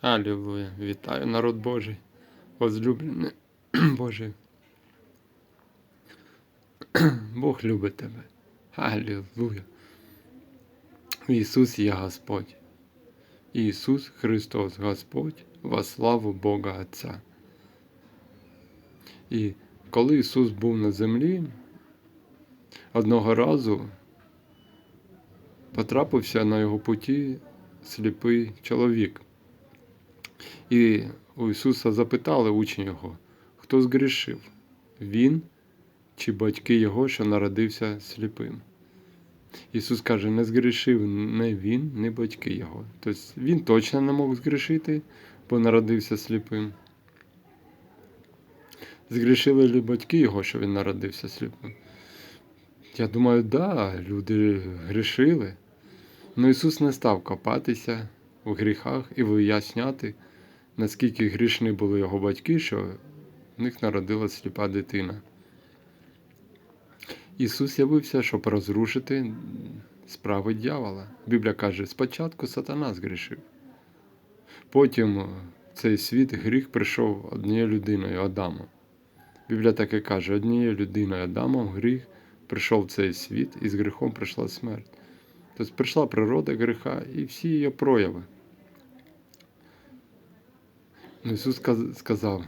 Алілуя. Вітаю, народ Божий, возлюблений Божий. Бог любить тебе. Алілуя. Ісус є Господь. Ісус Христос Господь во славу Бога Отця. І коли Ісус був на землі, одного разу потрапився на його путі сліпий чоловік. І у Ісуса запитали учні Його, хто згрішив? Він чи батьки Його, що народився сліпим? Ісус каже, не згрішив не він, не батьки Його. Тобто він точно не мог згрішити, бо народився сліпим. Згрішили ли батьки Його, що він народився сліпим? Я думаю, да, люди грішили. Ну Ісус не став копатися у гріхах і виясняти, наскільки грішні були його батьки, що в них народилась сліпа дитина. Ісус явився, щоб розрушити справи дьявола. Біблія каже, спочатку сатана згрішив. Потім в цей світ гріх прийшов однією людиною Адамом. Біблія так і каже, однією людиною Адамом гріх прийшов в цей світ, і з гріхом прийшла смерть. Тобто прийшла природа гріха і всі її прояви. Ісус сказав,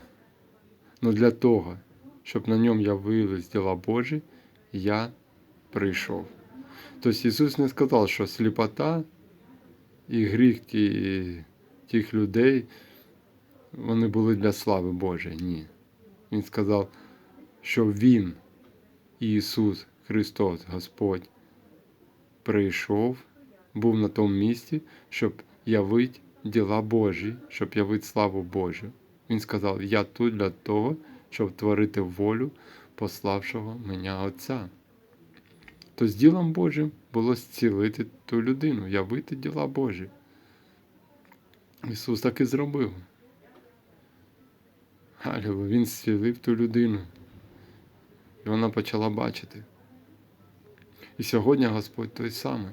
ну для того, щоб на ньому явились діла Божі, я прийшов. Тобто Ісус не сказав, що сліпота і гріх ті, тих людей, вони були для слави Божої. Ні. Він сказав, що Він, Ісус Христос, Господь, прийшов, був на тому місці, щоб явити діла Божі, щоб явити славу Божу. Він сказав: Я тут для того, щоб творити волю пославшого мене Отця. То з ділом Божим було зцілити ту людину, явити діла Божі. Ісус так і зробив. Алілу, Він зцілив ту людину. І вона почала бачити. І сьогодні Господь той самий.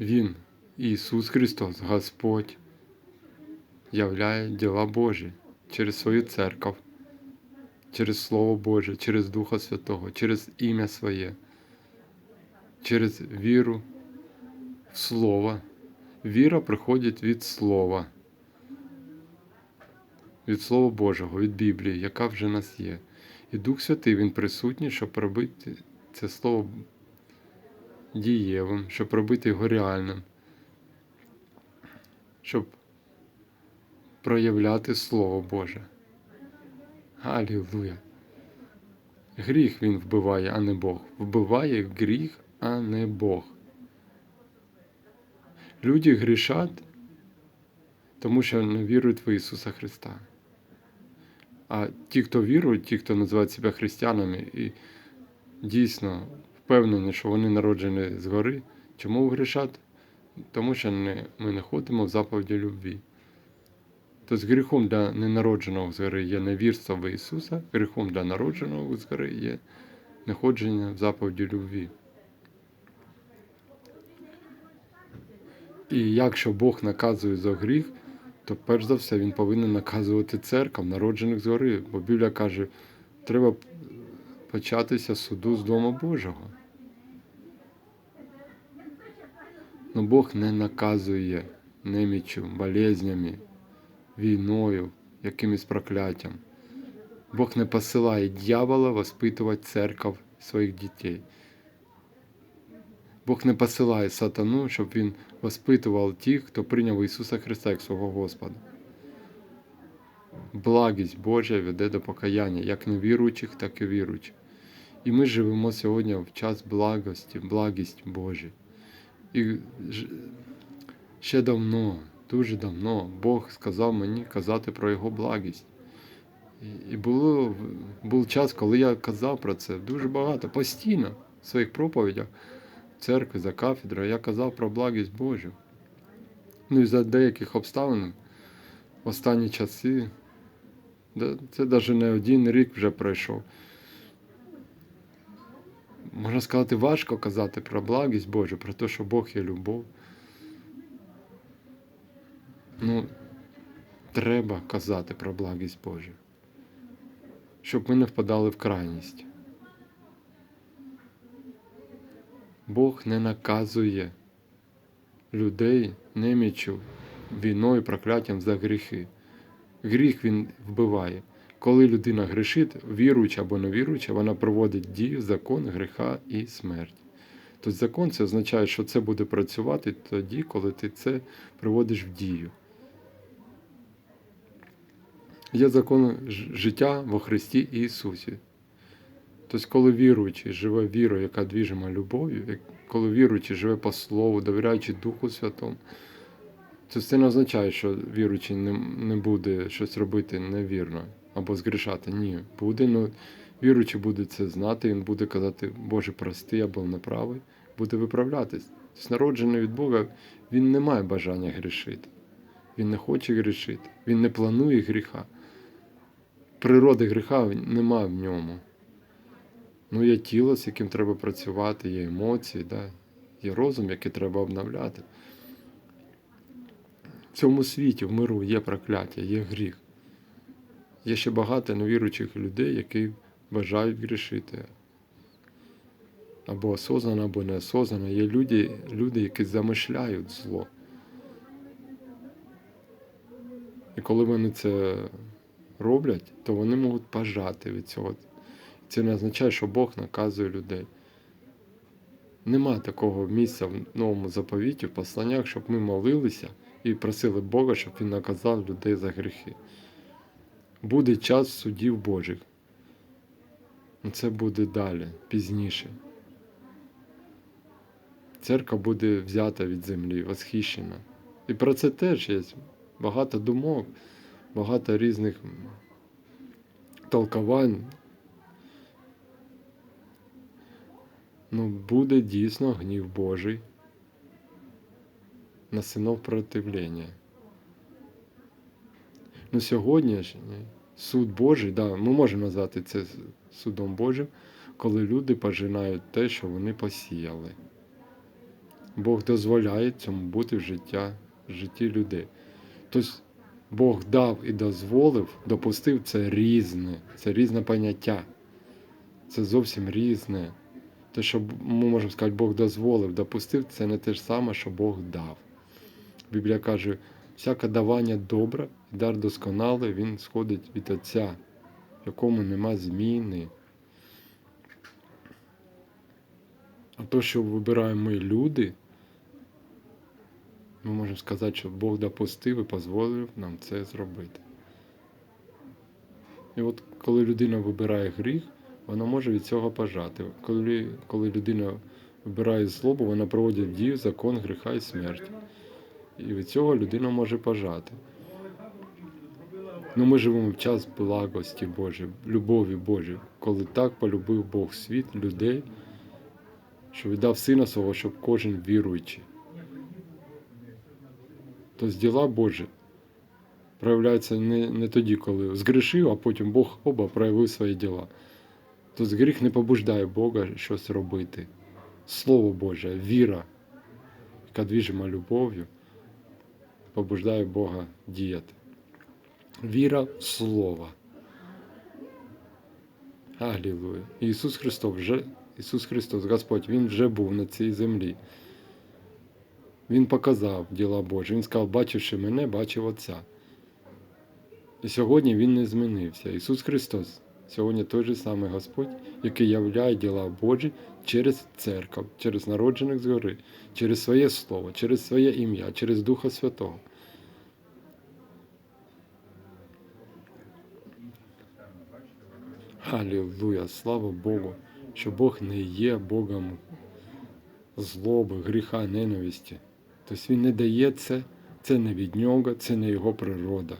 Він, Ісус Христос, Господь, являє діла Божі через свою церкву, через Слово Боже, через Духа Святого, через ім'я Своє, через віру в Слово. Віра приходить від Слова, від Слова Божого, від Біблії, яка вже нас є. І Дух Святий Він присутній, щоб робити це слово дієвим, щоб робити його реальним, щоб проявляти Слово Боже. Алілуя! Гріх Він вбиває, а не Бог. Вбиває гріх, а не Бог. Люди грішать, тому що не вірують в Ісуса Христа. А ті, хто вірують, ті, хто називають себе християнами, і дійсно впевнені, що вони народжені згори, чому грішать? Тому що не, ми не ходимо в заповіді любві. Тобто гріхом для ненародженого згори є невірство в Ісуса, гріхом для народженого згори є неходження в заповіді любві. І якщо Бог наказує за гріх, то перш за все він повинен наказувати церквам, народжених згори. Бо Біблія каже, треба початися суду з Дому Божого. Но Бог не наказує немічю, болезнями, війною, якимось прокляттям. Бог не посилає дьявола воспитувати церков своїх дітей. Бог не посилає сатану, щоб він воспитував тих, хто прийняв Ісуса Христа як свого Господа. Благість Божа веде до покаяння, як невіруючих, так і віруючих. І ми живемо сьогодні в час благості, благість Божа. І ще давно, дуже давно Бог сказав мені казати про Його благість. І було, був час, коли я казав про це дуже багато, постійно в своїх проповідях церкви, за кафедрою, я казав про благість Божу. Ну і за деяких обставин в останні часи, це навіть не один рік вже пройшов. Можна сказати, важко казати про благість Божу, про те, що Бог є любов. Ну, треба казати про благість Божу, щоб ми не впадали в крайність. Бог не наказує людей немічу війною, прокляттям за гріхи. Гріх він вбиває. Коли людина грішить, віруюча або невіруюча, вона проводить дію, закон, гріха і смерть. Тобто закон це означає, що це буде працювати тоді, коли ти це приводиш в дію. Є закон життя во Христі Ісусі. Тобто, коли віруючий живе вірою, яка двіжима любов'ю, коли віруючий живе по Слову, довіряючи Духу Святому, то це не означає, що віруючий не, не буде щось робити невірно або згрішати. Ні, буде, ну віруючий буде це знати, він буде казати, Боже, прости, я був неправий, буде виправлятись. Тобто, народжений від Бога, він не має бажання грішити. Він не хоче грішити, він не планує гріха. Природи гріха немає в ньому. Ну, є тіло, з яким треба працювати, є емоції, да? є розум, який треба обновляти. В цьому світі, в миру є прокляття, є гріх. Є ще багато невіруючих людей, які бажають грішити. Або осознано, або неосознано. Є люди, люди, які замишляють зло. І коли вони це роблять, то вони можуть пожати від цього. Це не означає, що Бог наказує людей. Нема такого місця в новому заповіті, в посланнях, щоб ми молилися і просили Бога, щоб Він наказав людей за гріхи. Буде час судів Божих. Ну, Це буде далі, пізніше. Церква буде взята від землі, восхищена. І про це теж є багато думок, багато різних толкувань. Ну, буде дійсно гнів Божий на синов противлення. Ну, сьогодні ж суд Божий, да, ми можемо назвати це судом Божим, коли люди пожинають те, що вони посіяли. Бог дозволяє цьому бути в життя, в житті людей. Тобто Бог дав і дозволив, допустив це різне, це різне поняття. Це зовсім різне. Те, що ми можемо сказати, Бог дозволив, допустив, це не те ж саме, що Бог дав. Біблія каже, всяке давання добре, і дар досконалий, він сходить від Отця, в якому нема зміни. А то, що вибираємо ми люди, ми можемо сказати, що Бог допустив і дозволив нам це зробити. І от коли людина вибирає гріх, вона може від цього пожати. Коли, коли людина вибирає злобу, вона проводить дію закон гріха і смерті. І від цього людина може пожати. Ну, ми живемо в час благості Божої, любові Божої, коли так полюбив Бог світ, людей, що віддав сина свого, щоб кожен віруючий. Тобто діла Божі проявляються не, не тоді, коли згрішив, а потім Бог оба проявив свої діла. Тобто гріх не побуждає Бога щось робити. Слово Боже, віра, яка двіжима любов'ю, побуждає Бога діяти. Віра в Слово. Алілуя. Ісус Христос вже, Ісус Христос, Господь, Він вже був на цій землі. Він показав діла Божі. Він сказав, бачивши мене, бачив Отця. І сьогодні Він не змінився. Ісус Христос сьогодні той же самий Господь, який являє діла Божі через церкву, через народжених згори, через своє Слово, через своє ім'я, через Духа Святого. Алілуя, слава Богу, що Бог не є Богом злоби, гріха, ненависті. Тобто Він не дає це, це не від нього, це не його природа.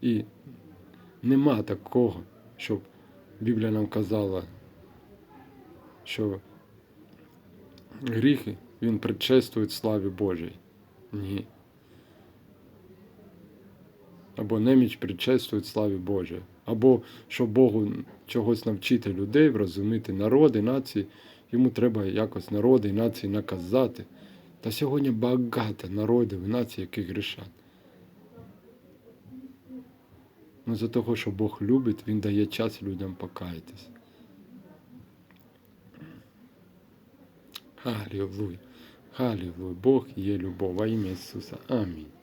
І нема такого, щоб Біблія нам казала, що гріхи він предшествує славі Божій. Ні. Або неміч предшествує славі Божій. Або щоб Богу чогось навчити людей, врозуміти народи, нації, йому треба якось народи і нації наказати. Та сьогодні багато народів і націй, які грішать. Ну, за того, що Бог любить, Він дає час людям покаятись. Халілуя. Халілуя. Бог є любов во ім'я Ісуса. Амінь.